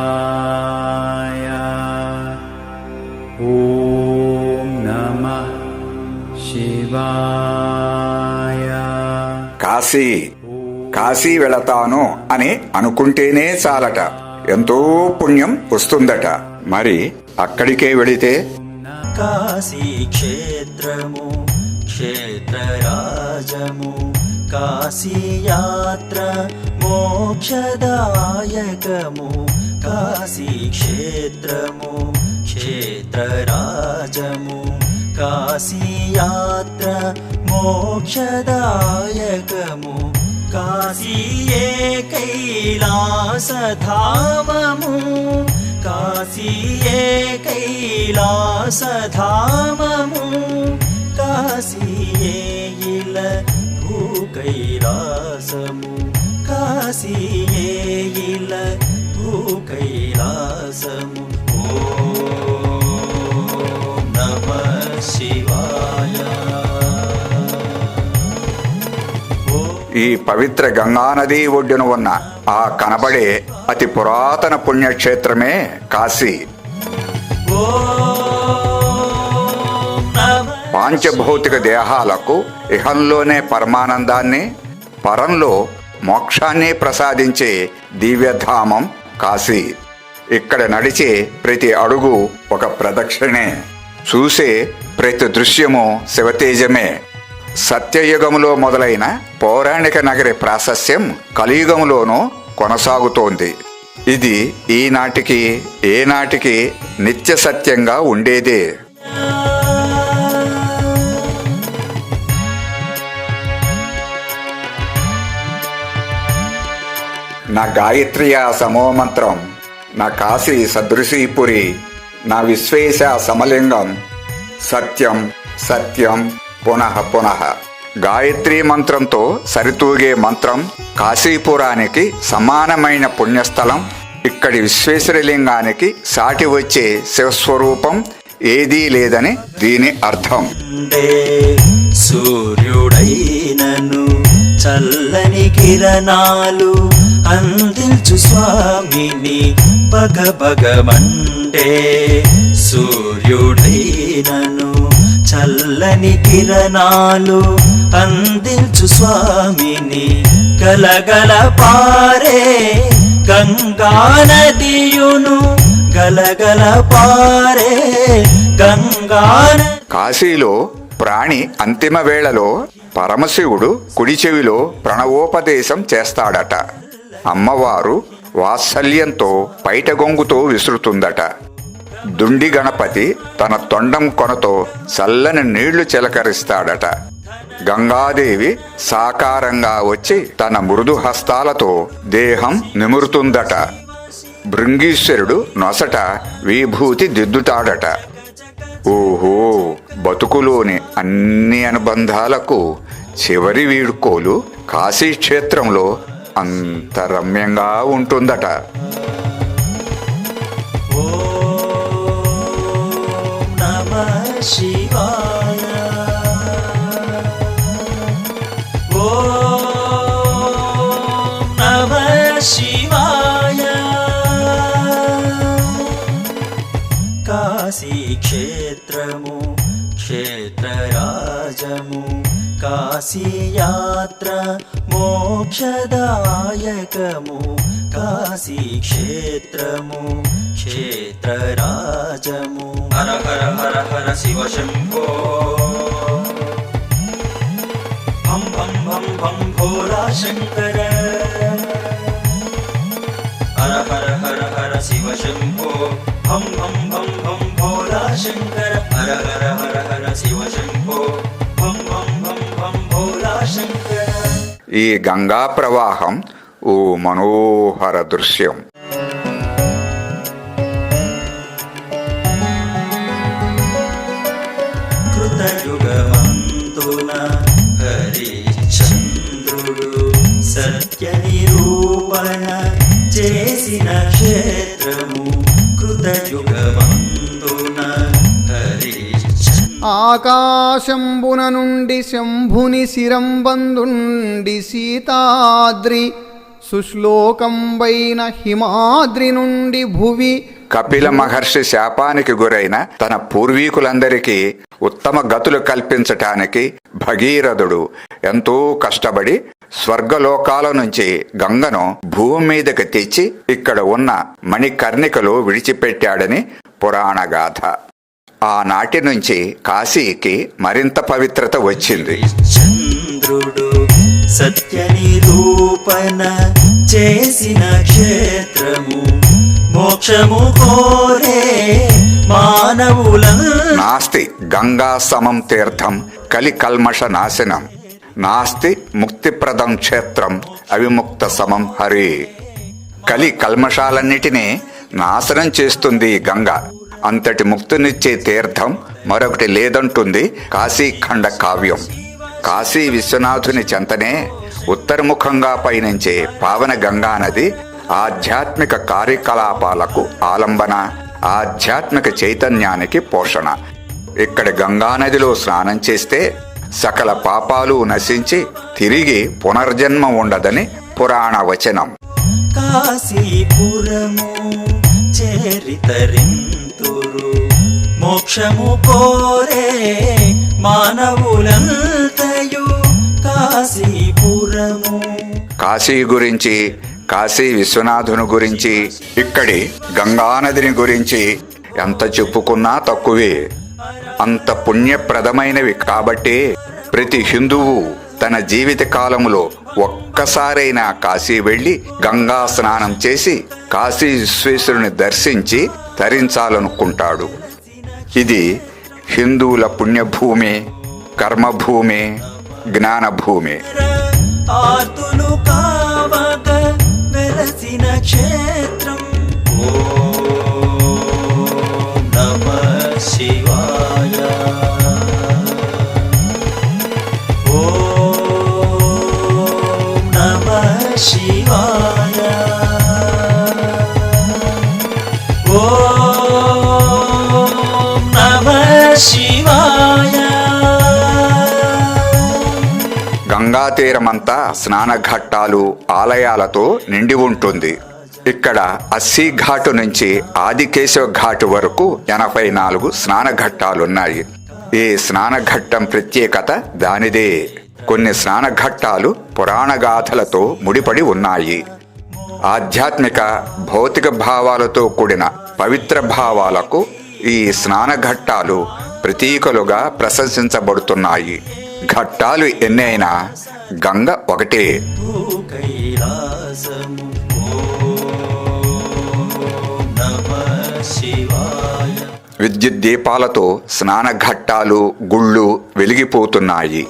शिवाय ॐ नमः शिवाय కాశీ కాశీ వెళతాను అని అనుకుంటేనే చాలట ఎంతో పుణ్యం వస్తుందట మరి అక్కడికే వెళితే కాశీక్షేత్రము క్షేత్రరాజము కాశీయాత్ర మోక్షదాయకము కాశీక్షేత్రము క్షేత్రరాజము కాశీయాత్ర మోక్షదాయకము కాశీయే కైలాసధామము కాశీయే కైలాసధామము కాశీ భూకైలాసము కాశీయే ఇల భూకైలాసము ఓం నమః శివాయ. ఈ పవిత్ర గంగానది ఒడ్డున ఉన్న ఆ కనబడే అతి పురాతన పుణ్యక్షేత్రమే కాశీ. పాంచభౌతిక దేహాలకు ఇహంలోనే పరమానందాన్ని పరంలో మోక్షాన్ని ప్రసాదించే దివ్యధామం కాశీ. ఇక్కడ నడిచే ప్రతి అడుగు ఒక ప్రదక్షిణే. చూసే ప్రతి దృశ్యము శివతేజమే. సత్యయుగములో మొదలైన పౌరాణిక నగరి ప్రాశస్యం కలియుగములోనూ కొనసాగుతోంది. ఇది ఈనాటికి ఏనాటికి నిత్య సత్యంగా ఉండేదే. నా గాయత్రియ సమోమంత్రం నా కాశీ సదృశీపురి నా విశ్వేశ సమలింగం. సత్యం సత్యం పునః పునః. గాయత్రీ మంత్రంతో సరితూగే మంత్రం కాశీపురానికి సమానమైన పుణ్యస్థలం ఇక్కడి విశ్వేశ్వరలింగానికి సాటి వచ్చే శివస్వరూపం ఏదీ లేదని దీని అర్థం. సూర్యుడైనను చల్లని కిరణాలు అందించు స్వామిని పగ పగమంటే సూర్యుడైనను చల్లని కిరణాలు అందించు స్వామిని గలగల పారే గంగా నదియును గలగల పారే గంగా కాశీలో ప్రాణి అంతిమ వేళలో పరమశివుడు కుడి చెవిలో ప్రణవోపదేశం చేస్తాడట. అమ్మవారు వాత్సల్యంతో పైట గొంగుతో విసురుతుందట. దుండి గణపతి తన తొండం కొనతో చల్లని నీళ్ళు చిలకరిస్తాడట. గంగాదేవి సాకారంగా వచ్చి తన మృదు హస్తాలతో దేహం నిమురుతుందట. భృంగీశ్వరుడు నొసట విభూతి దిద్దుతాడట. ఓహో బతుకులోని అన్ని అనుబంధాలకు చివరి వీడుకోలు కాశీక్షేత్రంలో అంత రమ్యంగా ఉంటుందట. కాశీయాత్ర మోక్షదాయకము. కాశీక్షేత్రము క్షేత్రరాజము. హర హర హర హర శివ శంభో. భం భం భం భం భోలా శంకర. హర హర హర హర శివ శంభో. భం భం భం భం భోలా శంకర. హర హర హర హర శివ శంభో. ఈ గంగా ప్రవాహం ఓ మనోహర దృశ్యం. ఆకాశంబున నుండి శంభుని శిరంబందుండి సీతాద్రి సుశ్లోకంబైన హిమాద్రి నుండి భువి కపిల మహర్షి శాపానికి గురైన తన పూర్వీకులందరికీ ఉత్తమ గతులు కల్పించటానికి భగీరథుడు ఎంతో కష్టపడి స్వర్గలోకాల నుంచి గంగను భూమి మీదకి తెచ్చి ఇక్కడ ఉన్న మణికర్ణికలు విడిచిపెట్టాడని పురాణ గాథ ఆనాటి నుంచి కాశీకి మరింత పవిత్రత వచ్చింది. చంద్రుడు సత్య నిరూపణ చేసిన క్షేత్రము మోక్షము కోరే మానవుల నాస్తి గంగా సమం తీర్థం కలి కల్మష నాశనం. నాస్తి ముక్తిప్రదం క్షేత్రం అవిముక్త సమం హరి. కలి కల్మషాలన్నిటినీ నాశనం చేస్తుంది గంగ. అంతటి ముక్తినిచ్చే తీర్థం మరొకటి లేదంటుంది కాశీఖండ కావ్యం. కాశీ విశ్వనాథుని చెంతనే ఉత్తరముఖంగా పయనించే పావన గంగా నది ఆధ్యాత్మిక కార్యకలాపాలకు ఆలంబన ఆధ్యాత్మిక చైతన్యానికి పోషణ. ఇక్కడ గంగానదిలో స్నానం చేస్తే సకల పాపాలు నశించి తిరిగి పునర్జన్మ ఉండదని పురాణ వచనం. కాశీపురము చేరితరింతురు మోక్షము కోరే మానవులంతయు కాశీపురము. కాశీ గురించి కాశీ విశ్వనాథుని గురించి ఇక్కడి గంగానదిని గురించి ఎంత చెప్పుకున్నా తక్కువే. అంత పుణ్యప్రదమైనవి కాబట్టి ప్రతి హిందువు తన జీవిత కాలములో ఒక్కసారైనా కాశీ వెళ్ళి గంగా స్నానం చేసి కాశీ విశ్వేశ్వరుని దర్శించి తరించాలనుకుంటాడు. ఇది హిందువుల పుణ్యభూమి కర్మభూమి జ్ఞానభూమి. ఆతులు కావక వెలసిన క్షేత్రం. ఓం నమః శివాయ. గంగాతీరమంతా స్నానఘట్టాలు ఆలయాలతో నిండి ఉంటుంది. ఇక్కడ అస్సీ ఘాటు నుంచి ఆదికేశవ ఘాటు వరకు ఎనభై నాలుగు స్నానఘట్టాలున్నాయి. ఈ స్నానఘట్టం ప్రత్యేకత దానిదే. కొన్ని స్నానఘట్టాలు పురాణగాథలతో ముడిపడి ఉన్నాయి. ఆధ్యాత్మిక భౌతిక భావాలతో కూడిన పవిత్ర భావాలకు ఈ స్నానఘట్టాలు ప్రతీకలుగా ప్రశంసించబడుతున్నాయి. ఘట్టాలు ఎన్ని అయినా గంగ ఒకటే. విద్యుత్ దీపాలతో స్నాన ఘట్టాలు గుళ్ళు వెలిగిపోతున్నాయి.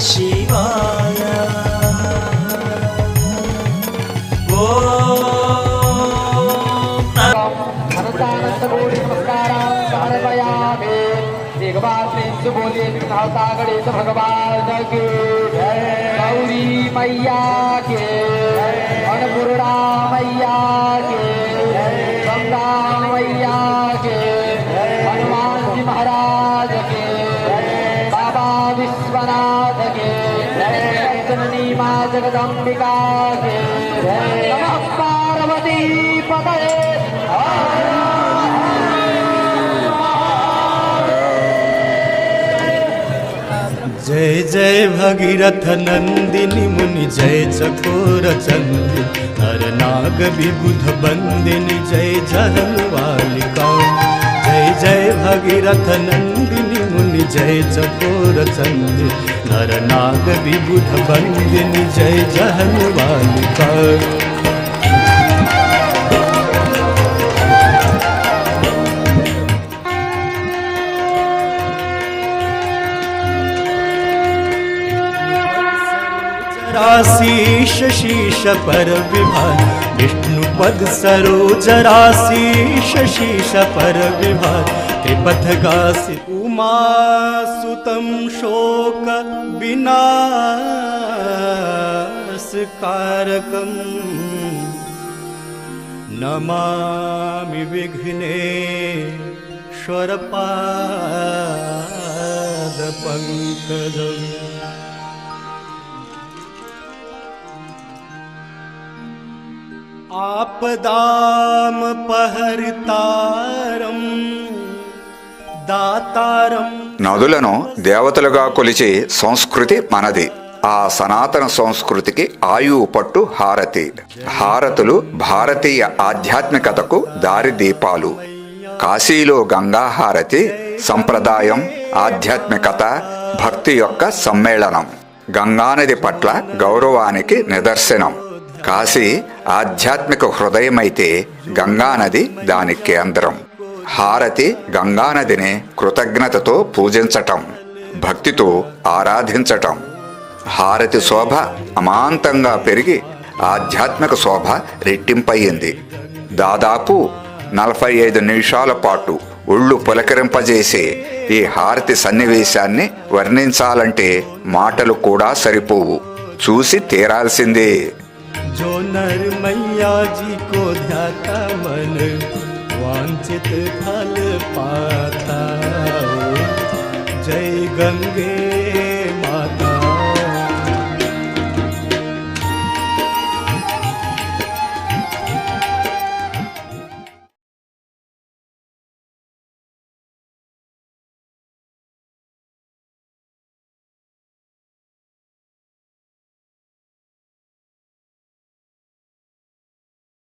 శివాయ सुबोधे विघ्नहर्ता गणेश भगवान की गौरी मैया के अन्नपूर्णा मैया के, गंगा मैया के, हनुमान जी महाराज के, बाबा विश्वनाथ के जननी माँ जगदम्बिका के। पार्वती पतये। जय जय भगीरथ नंदिनी मुनि जय चकोर चंदी नर नाग विबुध बंदिनी जय जहलवालिका जय जय भगीरथ नंदिनी मुनि जय चकोर चंदी नर नाग विबुध बंदिनी जय जहलवालिका शिष शिश परविभर विष्णुपद सरोचराशिष शिष परविभर त्रिपथकाशि उमा सुतम् शोकविनाकम् नमामि विघ्नेश्वरपादपङ्कजम् आपदामपहर्तारं दातारं నదులను దేవతలుగా కొలిచే సంస్కృతి మనది ఆ సనాతన సంస్కృతికి ఆయువు పట్టు హారతి హారతులు భారతీయ ఆధ్యాత్మికతకు దారిదీపాలు కాశీలో గంగా హారతి సంప్రదాయం ఆధ్యాత్మికత భక్తి యొక్క సమ్మేళనం గంగానది పట్ల గౌరవానికి నిదర్శనం కాశీ ఆధ్యాత్మిక హృదయమైతే గంగానది దాని కేంద్రం హారతి గంగానదిని కృతజ్ఞతతో పూజించటం భక్తితో ఆరాధించటం. హారతి శోభ అమాంతంగా పెరిగి ఆధ్యాత్మిక శోభ రెట్టింపయ్యింది. దాదాపు నలభై ఐదు నిమిషాల పాటు ఒళ్ళు పులకరింపజేసే ఈ హారతి సన్నివేశాన్ని వర్ణించాలంటే మాటలు కూడా సరిపోవు. చూసి తీరాల్సిందే. जो नर मैया जी को ध्याता मन वांछित फल पाता जय गंगे